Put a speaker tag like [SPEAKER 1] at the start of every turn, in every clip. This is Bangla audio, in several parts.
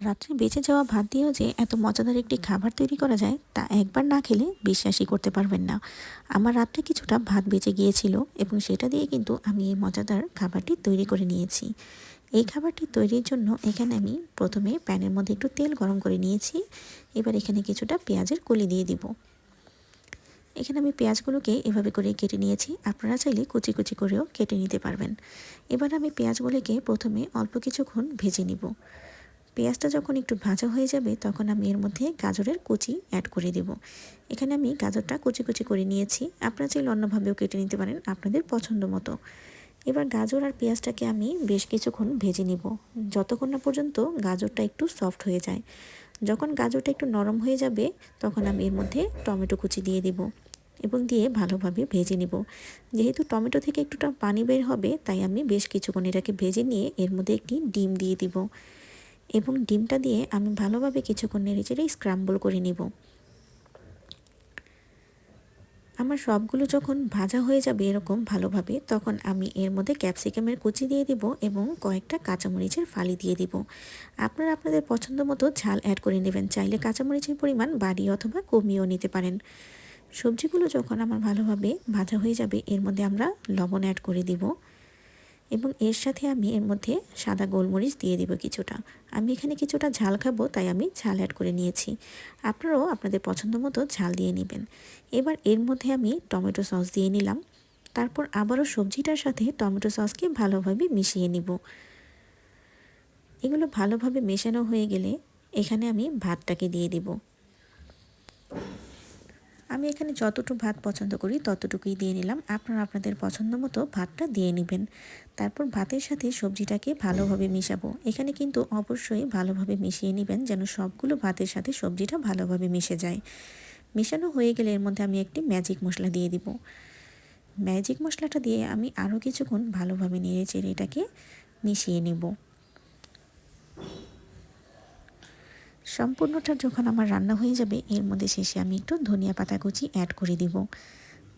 [SPEAKER 1] রাত্রে বেঁচে যাওয়া ভাত দিয়েও যে এত মজাদার একটি খাবার তৈরি করা যায়, তা একবার না খেলে বিশ্বাসই করতে পারবেন না। আমার রাত্রে কিছুটা ভাত বেঁচে গিয়েছিল এবং সেটা দিয়ে কিন্তু আমি এই মজাদার খাবারটি তৈরি করে নিয়েছি। এই খাবারটি তৈরির জন্য এখানে আমি প্রথমে প্যানের মধ্যে একটু তেল গরম করে নিয়েছি, এবার এখানে কিছুটা পেঁয়াজের কলি দিয়ে দিব। এখানে আমি পেঁয়াজগুলোকে এভাবে করে কেটে নিয়েছি, আপনারা চাইলে কুচি কুচি করেও কেটে নিতে পারবেন। এবার আমি পেঁয়াজগুলোকে প্রথমে অল্প কিছুক্ষণ ভেজে নিব। পেঁয়াজটা যখন একটু ভাজা হয়ে যাবে, তখন আমি এর মধ্যে গাজরের কুচি অ্যাড করে দেব। এখানে আমি গাজরটা কুচি কুচি করে নিয়েছি। আপনারা চাইলে অন্যভাবেও কেটে নিতে পারেন আপনাদের পছন্দ মতো। এবার গাজর আর পেঁয়াজটাকে আমি বেশ কিছুক্ষণ ভেজে নিব। যতক্ষণ না পর্যন্ত গাজরটা একটু সফট হয়ে যায়। যখন গাজরটা একটু নরম হয়ে যাবে, তখন আমি এর মধ্যে টমেটো কুচি দিয়ে দিব এবং দিয়ে ভালোভাবে ভেজে নিব। যেহেতু টমেটো থেকে একটুটা পানি বের হবে, তাই আমি বেশ কিছুক্ষণ এটাকে ভেজে নিয়ে এর মধ্যে একটি ডিম দিয়ে দিব। এবং ডিমটা দিয়ে আমি ভালোভাবে কিছুক্ষণ নেড়ে চেড়ে স্ক্রাম্বল করে নিব। আমার সবগুলো যখন ভাজা হয়ে যাবে এরকম ভালোভাবে, তখন আমি এর মধ্যে ক্যাপসিকামের কুচি দিয়ে দিব এবং কয়েকটা কাঁচামরিচের ফালি দিয়ে দিব। আপনারা আপনাদের পছন্দ মতো ঝাল অ্যাড করে নেবেন, চাইলে কাঁচামরিচের পরিমাণ বাড়িয়ে অথবা কমিয়েও নিতে পারেন। সবজিগুলো যখন আমার ভালোভাবে ভাজা হয়ে যাবে, এর মধ্যে আমরা লবণ অ্যাড করে দিব। এবং এর সাথে আমি এর মধ্যে সাদা গোলমরিচ দিয়ে দিব কিছুটা। আমি এখানে কিছুটা ঝাল খাব, তাই আমি ঝাল অ্যাড করে নিয়েছি। আপনারাও আপনাদের পছন্দ মতো ঝাল দিয়ে নেবেন। এবার এর মধ্যে আমি টমেটো সস দিয়ে নিলাম। তারপর আবারও সবজিটার সাথে টমেটো সসকে ভালোভাবে মিশিয়ে নিব। এগুলো ভালোভাবে মেশানো হয়ে গেলে এখানে আমি ভাতটাকে দিয়ে দিব। আমি এখানে যতটুকু ভাত পছন্দ করি ততটুকুই দিয়ে নিলাম। আপনারা আপনাদের পছন্দ মতো ভাতটা দিয়ে নেবেন। তারপর ভাতের সাথে সবজিটাকে ভালোভাবে মিশাবো। এখানে কিন্তু অবশ্যই ভালোভাবে মিশিয়ে নেবেন যেন সবগুলো ভাতের সাথে সবজিটা ভালোভাবে মিশে যায়। মেশানো হয়ে গেলে এর মধ্যে আমি একটি ম্যাজিক মশলা দিয়ে দিব। ম্যাজিক মশলাটা দিয়ে আমি আরও কিছুক্ষণ ভালোভাবে নেড়ে চেড়ে এটাকে মিশিয়ে নেব। সম্পূর্ণটা যখন আমার রান্না হয়ে যাবে, এর মধ্যে শেষে আমি একটু ধনিয়া পাতা কুচি অ্যাড করে দিব।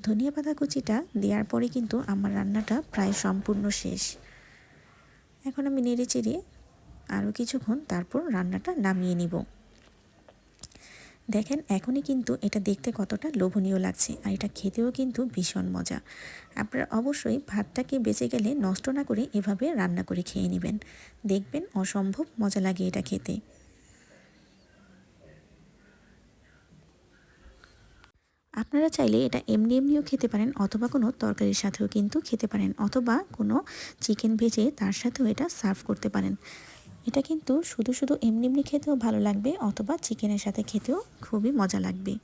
[SPEAKER 1] ধনিয়া পাতা কুচিটা দেওয়ার পরে কিন্তু আমার রান্নাটা প্রায় সম্পূর্ণ শেষ। এখন আমি নেড়ে চেড়ে আরও কিছুক্ষণ তারপর রান্নাটা নামিয়ে নিব। দেখেন, এখনই কিন্তু এটা দেখতে কতটা লোভনীয় লাগছে আর এটা খেতেও কিন্তু ভীষণ মজা। আপনারা অবশ্যই ভাতটাকে বেঁচে গেলে নষ্ট না করে এভাবে রান্না করে খেয়ে নেবেন। দেখবেন অসম্ভব মজা লাগে এটা খেতে। আপনারা চাইলে এটা এমনি এমনিও খেতে পারেন অথবা কোনো তরকারির সাথেও কিন্তু খেতে পারেন অথবা কোনো চিকেন ভেজে তার সাথেও এটা সার্ভ করতে পারেন। এটা কিন্তু শুধু শুধু এমনি এমনি খেতেও ভালো লাগবে অথবা চিকেনের সাথে খেতেও খুবই মজা লাগবে।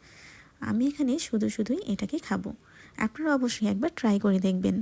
[SPEAKER 1] আমি এখানে শুধু শুধুই এটাকে খাব। আপনারা অবশ্যই একবার ট্রাই করে দেখবেন।